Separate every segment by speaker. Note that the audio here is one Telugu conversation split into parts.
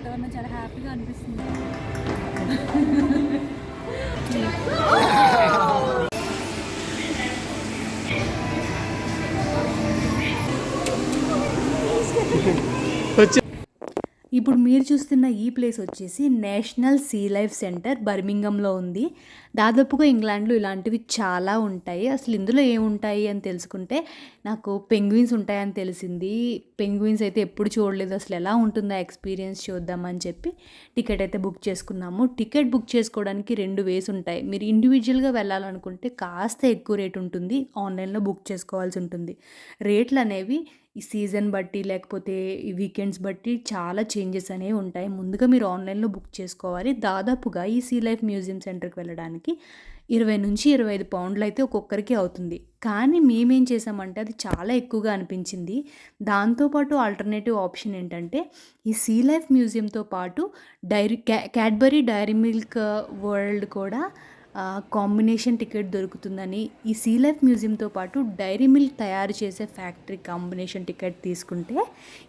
Speaker 1: వాతావరణం చాలా హ్యాపీగా అనిపిస్తుంది. ఇప్పుడు మీరు చూస్తున్న ఈ ప్లేస్ వచ్చేసి నేషనల్ సీ లైఫ్ సెంటర్ బర్మింగంలో ఉంది. దాదాపుగా ఇంగ్లాండ్లో ఇలాంటివి చాలా ఉంటాయి. అసలు ఇందులో ఏముంటాయి అని తెలుసుకుంటే నాకు పెంగ్విన్స్ ఉంటాయని తెలిసింది. పెంగ్విన్స్ అయితే ఎప్పుడు చూడలేదు. అసలు ఎలా ఉంటుందో ఎక్స్పీరియన్స్ చూద్దామని చెప్పి టికెట్ అయితే బుక్ చేసుకున్నాము. టికెట్ బుక్ చేసుకోవడానికి రెండు వేస్ ఉంటాయి. మీరు ఇండివిజువల్గా వెళ్ళాలనుకుంటే కాస్త ఎక్కువ రేట్ ఉంటుంది. ఆన్లైన్లో బుక్ చేసుకోవాల్సి ఉంటుంది. రేట్లు అనేవి ఈ సీజన్ బట్టి లేకపోతే ఈ వీకెండ్స్ బట్టి చాలా చేంజెస్ అనేవి ఉంటాయి. ముందుగా మీరు ఆన్లైన్లో బుక్ చేసుకోవాలి. దాదాపుగా ఈ సీ లైఫ్ మ్యూజియం సెంటర్కి వెళ్ళడానికి ఇరవై నుంచి ఇరవై ఐదు పౌండ్లు అయితే ఒక్కొక్కరికి అవుతుంది. కానీ మేమేం చేసామంటే అది చాలా ఎక్కువగా అనిపించింది. దాంతోపాటు ఆల్టర్నేటివ్ ఆప్షన్ ఏంటంటే ఈ సీ లైఫ్ మ్యూజియంతో పాటు డైరీ క్యా క్యాడ్బరీ డైరీ మిల్క్ వరల్డ్ కూడా కాంబినేషన్ టికెట్ దొరుకుతుందని ఈ సీ లైఫ్ మ్యూజియంతో పాటు డైరీ మిల్క్ తయారు చేసే ఫ్యాక్టరీ కాంబినేషన్ టికెట్ తీసుకుంటే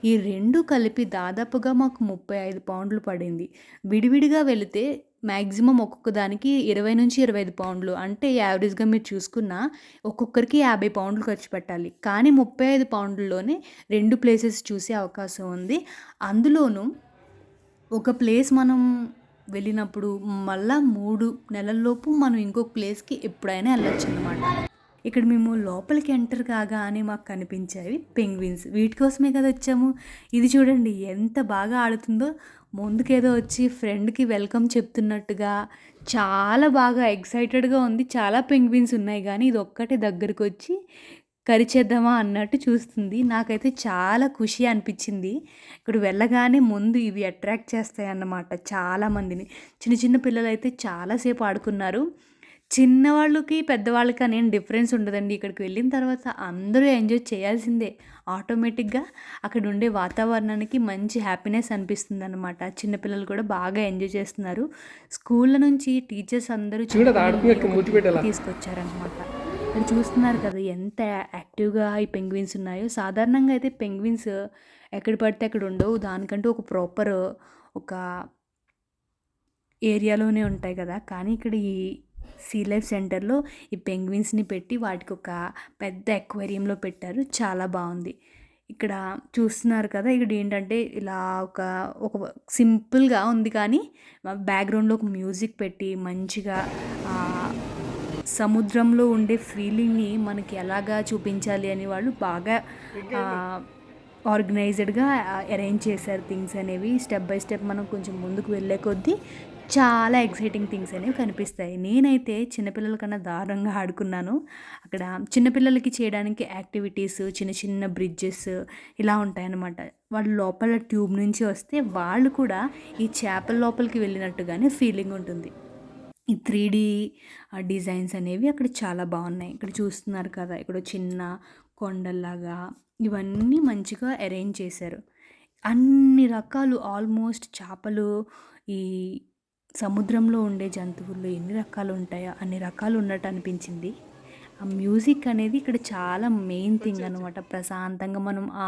Speaker 1: ఈ రెండు కలిపి దాదాపుగా మాకు ముప్పై ఐదు పౌండ్లు పడింది. విడివిడిగా వెళితే మ్యాక్సిమం ఒక్కొక్క దానికి ఇరవై నుంచి ఇరవై ఐదు పౌండ్లు. అంటే యావరేజ్గా మీరు చూసుకున్న ఒక్కొక్కరికి యాభై పౌండ్లు ఖర్చు పెట్టాలి. కానీ ముప్పై ఐదు పౌండ్లలోనే రెండు ప్లేసెస్ చూసే అవకాశం ఉంది. అందులోనూ ఒక ప్లేస్ మనం వెళ్ళినప్పుడు మళ్ళా మూడు నెలల్లోపు మనం ఇంకొక ప్లేస్కి ఎప్పుడైనా వెళ్ళొచ్చు అనమాట ఇక్కడ మేము లోపలికి ఎంటర్ కాగానే మాకు కనిపించేవి పెంగ్విన్స్. వీటి కోసమే కదా వచ్చాము. ఇది చూడండి ఎంత బాగా ఆడుతుందో. ముందుకేదో వచ్చి ఫ్రెండ్కి వెల్కమ్ చెప్తున్నట్టుగా చాలా బాగా ఎక్సైటెడ్గా ఉంది. చాలా పెంగ్విన్స్ ఉన్నాయి కానీ ఇది ఒక్కటి దగ్గరికి వచ్చి కరిచేద్దామా అన్నట్టు చూస్తుంది. నాకైతే చాలా ఖుషి అనిపించింది. ఇక్కడ వెళ్ళగానే ముందు ఇవి అట్రాక్ట్ చేస్తాయి అన్నమాట చాలామందిని. చిన్న చిన్న పిల్లలు అయితే చాలాసేపు ఆడుకున్నారు. చిన్నవాళ్ళకి పెద్దవాళ్ళకి అనే డిఫరెన్స్ ఉండదండి. ఇక్కడికి వెళ్ళిన తర్వాత అందరూ ఎంజాయ్ చేయాల్సిందే. ఆటోమేటిక్గా అక్కడ ఉండే వాతావరణానికి మంచి హ్యాపీనెస్ అనిపిస్తుంది అనమాట చిన్నపిల్లలు కూడా బాగా ఎంజాయ్ చేస్తున్నారు. స్కూళ్ళ నుంచి టీచర్స్ అందరూ తీసుకొచ్చారనమాట ఇక్కడ చూస్తున్నారు కదా ఎంత యాక్టివ్గా ఈ పెంగ్విన్స్ ఉన్నాయో. సాధారణంగా అయితే పెంగ్విన్స్ ఎక్కడ పడితే అక్కడ ఉండవు. దానికంటూ ఒక ప్రాపర్ ఒక ఏరియాలోనే ఉంటాయి కదా. కానీ ఇక్కడ ఈ సీ లైఫ్ సెంటర్లో ఈ పెంగ్విన్స్ని పెట్టి వాటికి ఒక పెద్ద ఎక్వేరియంలో పెట్టారు. చాలా బాగుంది. ఇక్కడ చూస్తున్నారు కదా ఇక్కడ ఏంటంటే ఇలా ఒక ఒక సింపుల్గా ఉంది కానీ బ్యాక్గ్రౌండ్లో ఒక మ్యూజిక్ పెట్టి మంచిగా సముద్రంలో ఉండే ఫీలింగ్ని మనకి ఎలాగా చూపించాలి అని వాళ్ళు బాగా ఆర్గనైజ్డ్గా అరేంజ్ చేశారు థింగ్స్ అనేవి. స్టెప్ బై స్టెప్ మనం కొంచెం ముందుకు వెళ్ళే కొద్దీ చాలా ఎక్సైటింగ్ థింగ్స్ అనేవి కనిపిస్తాయి. నేనైతే చిన్నపిల్లల కన్నా దారుణంగా ఆడుకున్నాను. అక్కడ చిన్నపిల్లలకి చేయడానికి యాక్టివిటీస్ చిన్న చిన్న బ్రిడ్జెస్ ఇలా ఉంటాయన్నమాట. వాళ్ళు లోపల ట్యూబ్ నుంచి వస్తే వాళ్ళు కూడా ఈ చేపల లోపలికి వెళ్ళినట్టుగానే ఫీలింగ్ ఉంటుంది. ఈ త్రీ డీ డిజైన్స్ అనేవి అక్కడ చాలా బాగున్నాయి. ఇక్కడ చూస్తున్నారు కదా ఇక్కడ చిన్న కొండల్లాగా ఇవన్నీ మంచిగా అరేంజ్ చేశారు. అన్ని రకాలు ఆల్మోస్ట్ చేపలు ఈ సముద్రంలో ఉండే జంతువుల్లో ఎన్ని రకాలు ఉంటాయో అన్ని రకాలు ఉన్నట్టు అనిపించింది. ఆ మ్యూజిక్ అనేది ఇక్కడ చాలా మెయిన్ థింగ్ అనమాట ప్రశాంతంగా మనం ఆ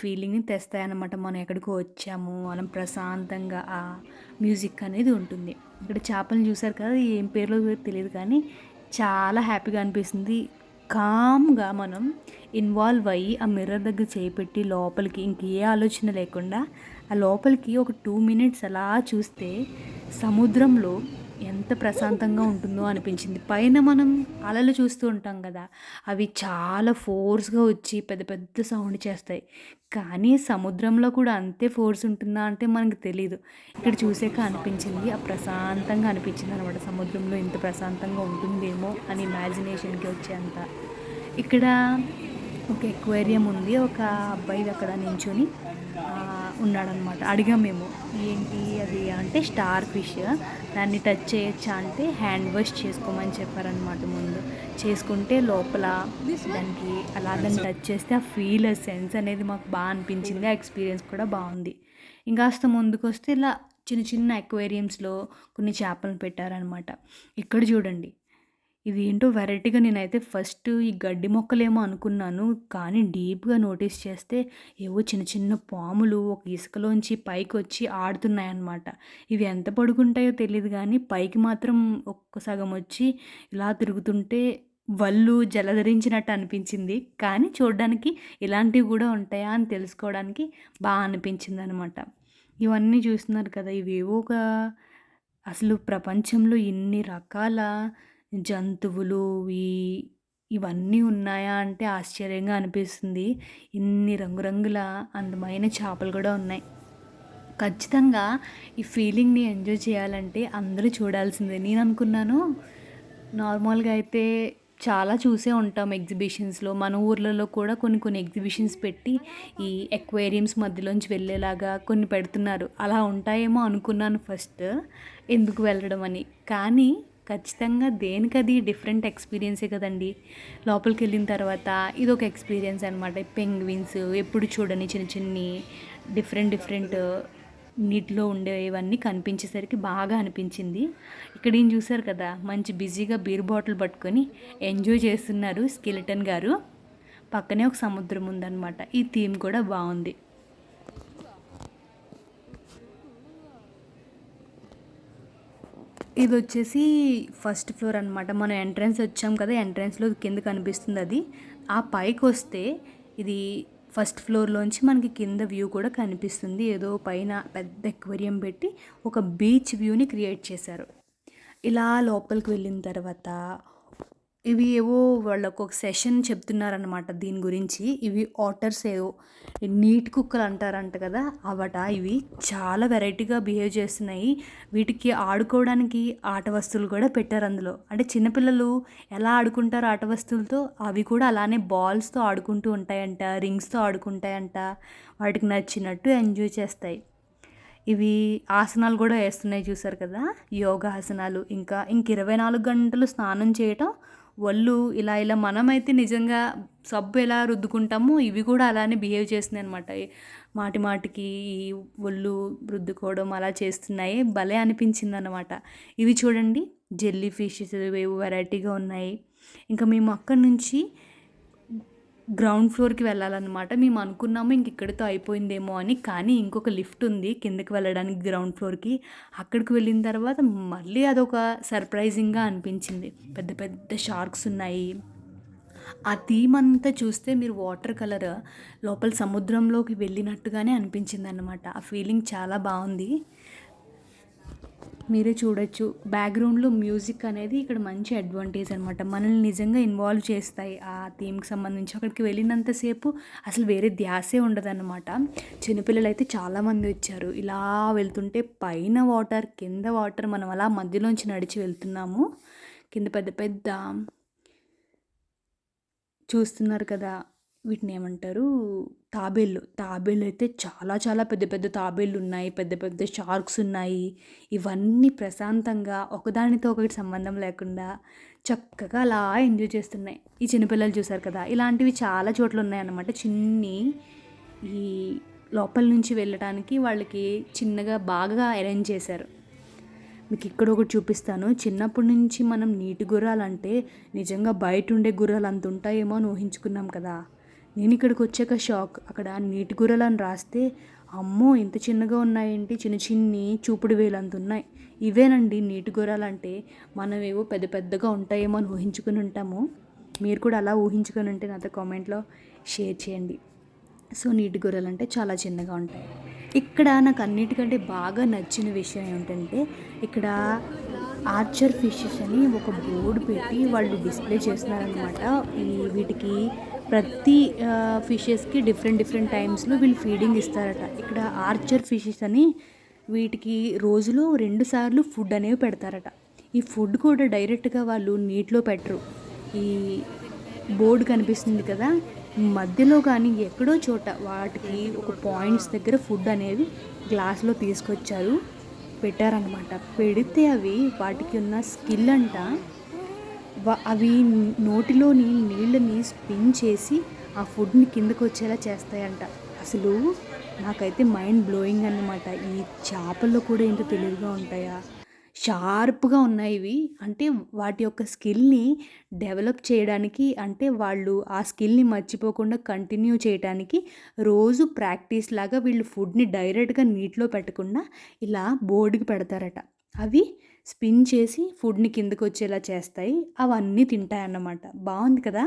Speaker 1: ఫీలింగ్ని తెస్తాయన్నమాట. మనం ఎక్కడికో వచ్చాము మనం ప్రశాంతంగా ఆ మ్యూజిక్ అనేది ఉంటుంది. ఇక్కడ చేపలు చూసారు కదా ఏం పేర్లో తెలియదు కానీ చాలా హ్యాపీగా అనిపిస్తుంది. కామ్గా మనం ఇన్వాల్వ్ అయ్యి ఆ మిర్రర్ దగ్గర చేపెట్టి లోపలికి ఇంకే ఆలోచన లేకుండా ఆ లోపలికి ఒక టూ మినిట్స్ అలా చూస్తే సముద్రంలో ఎంత ప్రశాంతంగా ఉంటుందో అనిపించింది. పైన మనం అలలు చూస్తూ ఉంటాం కదా అవి చాలా ఫోర్స్గా వచ్చి పెద్ద పెద్ద సౌండ్ చేస్తాయి. కానీ సముద్రంలో కూడా అంతే ఫోర్స్ ఉంటుందా అంటే మనకు తెలియదు ఇక్కడ చూసాక అనిపించింది ఆ ప్రశాంతంగా అనిపించింది అనమాట సముద్రంలో ఇంత ప్రశాంతంగా ఉంటుందేమో అని ఇమాజినేషన్కి వచ్చేంత. ఇక్కడ ఒక ఎక్వేరియం ఉంది ఒక అబ్బాయి అక్కడ నించుని ఆ, ఉన్నాడనమాట. అడిగాం మేము ఏంటి అది? అంటే స్టార్ ఫిష్. దాన్ని టచ్ చేయొచ్చా అంటే హ్యాండ్ వాష్ చేసుకోమని చెప్పారనమాట ముందు. చేసుకుంటే లోపల దానికి అలా దాన్ని టచ్ చేస్తే ఆ ఫీల్ సెన్స్ అనేది మాకు బాగా అనిపించింది. ఆ ఎక్స్పీరియన్స్ కూడా బాగుంది. ఇంకాస్త ముందుకు వస్తే ఇలా చిన్న చిన్న అక్వేరియంస్లో కొన్ని చేపలను పెట్టారనమాట. ఇక్కడ చూడండి ఇది ఏంటో వెరైటీగా నేనైతే ఫస్ట్ ఈ గడ్డి మొక్కలేమో అనుకున్నాను. కానీ డీప్‌గా నోటీస్ చేస్తే ఏవో చిన్న చిన్న పాములు ఒక ఇసుకలోంచి పైకి వచ్చి ఆడుతున్నాయన్నమాట. ఇవి ఎంత పడుకుంటాయో తెలియదు కానీ పైకి మాత్రం ఒక్క సగం వచ్చి ఇలా తిరుగుతుంటే వల్లు జలధరించినట్టు అనిపించింది. కానీ చూడడానికి ఇలాంటివి కూడా ఉంటాయా అని తెలుసుకోవడానికి బాగా అనిపించింది అనమాట ఇవన్నీ చూస్తున్నారు కదా! ఇవేవో ఒక అసలు ప్రపంచంలో ఇన్ని రకాల జంతువులు ఈ ఇవన్నీ ఉన్నాయా అంటే ఆశ్చర్యంగా అనిపిస్తుంది. ఇన్ని రంగురంగుల అందమైన చేపలు కూడా ఉన్నాయి. ఖచ్చితంగా ఈ ఫీలింగ్‌ని ఎంజాయ్ చేయాలంటే అందరూ చూడాల్సిందే. నేను అనుకున్నాను నార్మల్‌గా అయితే చాలా చూసే ఉంటాం ఎగ్జిబిషన్స్‌లో. మన ఊర్లలో కూడా కొన్ని కొన్ని ఎగ్జిబిషన్స్ పెట్టి ఈ ఎక్వేరియంస్ మధ్యలోంచి వెళ్ళేలాగా కొన్ని పెడుతున్నారు. అలా ఉంటాయేమో అనుకున్నాను ఫస్ట్. ఎందుకు వెళ్ళడం అని. కానీ ఖచ్చితంగా దేనికది డిఫరెంట్ ఎక్స్‌పీరియన్సే కదండీ! లోపలికెళ్ళిన తర్వాత ఇదొక ఎక్స్‌పీరియన్స్ అనమాట. పెంగ్విన్స్ ఎప్పుడు చూడని చిన్న చిన్ని డిఫరెంట్ డిఫరెంట్ నీటిలో ఉండేవన్నీ కనిపించేసరికి బాగా అనిపించింది. ఇక్కడ ఏం చూసారు కదా! మంచి బిజీగా బీర్ బాటిల్ పట్టుకొని ఎంజాయ్ చేస్తున్నారు స్కెలిటన్ గారు. పక్కనే ఒక సముద్రం ఉందన్నమాట ఈ థీమ్ కూడా బాగుంది ఇది వచ్చేసి ఫస్ట్ ఫ్లోర్ అనమాట. మనం ఎంట్రన్స్ వచ్చాం కదా! ఎంట్రన్స్‌లో కింద కనిపిస్తుంది అది ఆ పైకి వస్తే ఇది ఫస్ట్ ఫ్లోర్‌లోంచి మనకి కింద వ్యూ కూడా కనిపిస్తుంది. ఏదో పైన పెద్ద ఎక్వేరియం పెట్టి ఒక బీచ్ వ్యూని క్రియేట్ చేశారు. ఇలా లోపలికి వెళ్ళిన తర్వాత ఇవి ఏవో వాళ్ళకొక సెషన్ చెప్తున్నారనమాట దీని గురించి. ఇవి ఆటర్స్ ఏవో నీటి కుక్కలు అంటారంట కదా! అవట ఇవి. చాలా వెరైటీగా బిహేవ్ చేస్తున్నాయి. వీటికి ఆడుకోవడానికి ఆట వస్తువులు కూడా పెట్టారు అందులో అంటే చిన్నపిల్లలు ఎలా ఆడుకుంటారు ఆట వస్తువులతో అవి కూడా అలానే బాల్స్‌తో ఆడుకుంటూ ఉంటాయంట. రింగ్స్‌తో ఆడుకుంటాయంట. వాటికి నచ్చినట్టు ఎంజాయ్ చేస్తాయి. ఇవి ఆసనాలు కూడా వేస్తున్నాయి చూసారు కదా! యోగాసనాలు. ఇంకా ఇంక 24 గంటలు స్నానం చేయటం. ఒళ్ళు ఇలా ఇలా మనమైతే నిజంగా సబ్బు ఎలా రుద్దుకుంటామో ఇవి కూడా అలానే బిహేవ్ చేస్తున్నాయి అనమాట మాటి మాటికి ఈ ఒళ్ళు రుద్దుకోవడం అలా చేస్తున్నాయి. భలే అనిపించిందనమాట. ఇవి చూడండి జెల్లీ ఫిషెస్ ఇవేవో వెరైటీగా ఉన్నాయి. ఇంకా మేము అక్కడి నుంచి గ్రౌండ్ ఫ్లోర్‌కి వెళ్ళాలన్నమాట మేము అనుకున్నాము ఇంక ఇక్కడితో అయిపోయిందేమో అని. కానీ ఇంకొక లిఫ్ట్ ఉంది కిందకి వెళ్ళడానికి గ్రౌండ్ ఫ్లోర్‌కి. అక్కడికి వెళ్ళిన తర్వాత మళ్ళీ అదొక సర్ప్రైజింగ్‌గా అనిపించింది. పెద్ద పెద్ద షార్క్స్ ఉన్నాయి. ఆ థీమ్ అంతా చూస్తే మీరు వాటర్ కలర్ లోపల సముద్రంలోకి వెళ్ళినట్టుగానే అనిపించింది అనమాట ఆ ఫీలింగ్ చాలా బాగుంది మీరే చూడొచ్చు. బ్యాక్‌గ్రౌండ్‌లో మ్యూజిక్ అనేది ఇక్కడ మంచి అడ్వాంటేజ్ అనమాట. మనల్ని నిజంగా ఇన్వాల్వ్ చేస్తాయి. ఆ థీమ్‌కి సంబంధించి. అక్కడికి వెళ్ళినంతసేపు అసలు వేరే ధ్యాసే ఉండదనమాట. చిన్నపిల్లలైతే చాలామంది వచ్చారు. ఇలా వెళ్తుంటే పైన వాటర్, కింద వాటర్ మనం అలా మధ్యలోంచి నడిచి వెళ్తున్నాము. కింద పెద్ద పెద్ద చూస్తున్నారు కదా! వీటిని ఏమంటారు? తాబేళ్ళు. అయితే చాలా చాలా పెద్ద పెద్ద తాబేళ్ళు ఉన్నాయి పెద్ద పెద్ద షార్క్స్ ఉన్నాయి. ఇవన్నీ ప్రశాంతంగా ఒకదానితో ఒకటి సంబంధం లేకుండా చక్కగా అలా ఎంజాయ్ చేస్తున్నాయి. ఈ చిన్నపిల్లలు చూసారు కదా! ఇలాంటివి చాలా చోట్ల ఉన్నాయన్నమాట. చిన్ని ఈ లోపల నుంచి వెళ్ళటానికి వాళ్ళకి చిన్నగా బాగా అరేంజ్ చేశారు. మీకు ఇక్కడ ఒకటి చూపిస్తాను. చిన్నప్పటి నుంచి మనం నీటి గుర్రాలంటే నిజంగా బయట ఉండే గుర్రాలు అంత ఉంటాయేమో అని ఊహించుకున్నాం కదా! నేను ఇక్కడికి వచ్చాక షాక్. అక్కడ నీటి గుర్రాలని రాస్తే అమ్మో! ఇంత చిన్నగా ఉన్నాయేంటి చిన్న చిన్ని చూపుడు వేలంత ఉన్నాయి. ఇవేనండి నీటి గుర్రాలంటే. మనమేవో పెద్ద పెద్దగా ఉంటాయేమో అని ఊహించుకుని ఉంటాము. మీరు కూడా అలా ఊహించుకొని ఉంటే నాతో కామెంట్‌లో షేర్ చేయండి. సో నీటి గుర్రాలంటే చాలా చిన్నగా ఉంటాయి. ఇక్కడ నాకు అన్నిటికంటే బాగా నచ్చిన విషయం ఏమిటంటే ఇక్కడ ఆర్చర్ ఫిషెస్ అని ఒక బోర్డు పెట్టి వాళ్ళు డిస్ప్లే చేస్తున్నారనమాట. ఈ వీటికి ప్రతి ఫిషెస్‌కి డిఫరెంట్ డిఫరెంట్ టైమ్స్‌లో వీళ్ళు ఫీడింగ్ ఇస్తారట. ఇక్కడ ఆర్చర్ ఫిషెస్ అని వీటికి రోజులో రెండు సార్లు ఫుడ్ అనేవి పెడతారట. ఈ ఫుడ్ కూడా డైరెక్ట్‌గా వాళ్ళు నీటిలో పెట్టరు. ఈ బోర్డ్ కనిపిస్తుంది కదా! మధ్యలో కానీ ఎక్కడో చోట వాటికి ఒక పాయింట్స్ దగ్గర ఫుడ్ అనేది గ్లాస్‌లో తీసుకొచ్చారు. పెట్టారనమాట. పెడితే అవి వాటికి ఉన్న స్కిల్ అంట అవి నోటిలోని నీళ్ళని స్పిన్ చేసి ఆ ఫుడ్‌ని కిందకొచ్చేలా చేస్తాయంట. అసలు నాకైతే మైండ్ బ్లోయింగ్ అన్నమాట ఈ చేపల్లో కూడా ఇంత తెలివిగా ఉంటాయా? షార్ప్‌గా ఉన్నాయి ఇవి. అంటే వాటి యొక్క స్కిల్‌ని డెవలప్ చేయడానికి అంటే వాళ్ళు ఆ స్కిల్‌ని మర్చిపోకుండా కంటిన్యూ చేయడానికి రోజు ప్రాక్టీస్ లాగా వీళ్ళు ఫుడ్‌ని డైరెక్ట్‌గా నీటిలో పెట్టకుండా ఇలా బోర్డుకి పెడతారట. అవి స్పిన్ చేసి ఫుడ్‌ని కిందకొచ్చేలా చేస్తాయి. అవన్నీ తింటాయన్నమాట. బాగుంది కదా!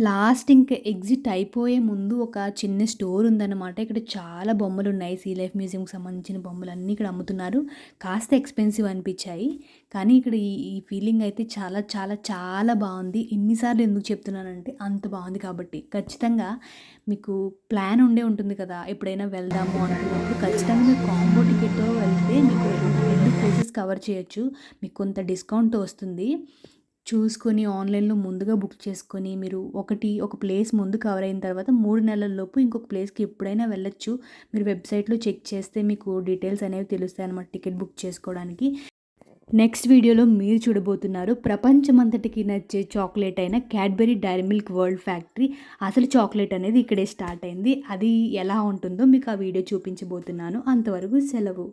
Speaker 1: లాస్ట్ ఇంక ఎగ్జిట్ అయిపోయే ముందు ఒక చిన్న స్టోర్ ఉందన్నమాట. ఇక్కడ చాలా బొమ్మలు ఉన్నాయి సీ లైఫ్ మ్యూజియంకి సంబంధించిన బొమ్మలు అన్నీ ఇక్కడ అమ్ముతున్నారు. కాస్త ఎక్స్‌పెన్సివ్ అనిపించాయి కానీ ఇక్కడ ఈ ఈ ఫీలింగ్ అయితే చాలా చాలా చాలా బాగుంది ఎన్నిసార్లు ఎందుకు చెప్తున్నానంటే అంత బాగుంది కాబట్టి. ఖచ్చితంగా మీకు ప్లాన్ ఉండే ఉంటుంది కదా! ఎప్పుడైనా వెళ్దాము అనుకున్నప్పుడు ఖచ్చితంగా మీరు కాంబో టికెట్‌తో వెళ్తే మీకు రెండు ప్లేసెస్ కవర్ చేయొచ్చు. మీకు కొంత డిస్కౌంట్ వస్తుంది. చూసుకొని ఆన్‌లైన్‌లో ముందుగా బుక్ చేసుకొని మీరు ఒకటి ఒక ప్లేస్ ముందు కవర్ అయిన తర్వాత మూడు నెలల్లోపు ఇంకొక ప్లేస్‌కి ఎప్పుడైనా వెళ్ళొచ్చు. మీరు వెబ్‌సైట్‌లో చెక్ చేస్తే మీకు డీటెయిల్స్ అనేవి తెలుస్తాయన్నమాట టికెట్ బుక్ చేసుకోవడానికి. నెక్స్ట్ వీడియోలో మీరు చూడబోతున్నారు ప్రపంచమంతటికి నచ్చే చాక్లెట్ అయిన Cadbury dairy milk world factory. అసలు చాక్లెట్ అనేది ఇక్కడే స్టార్ట్ అయింది. అది ఎలా ఉంటుందో మీకు ఆ వీడియో చూపించబోతున్నాను. అంతవరకు సెలవు.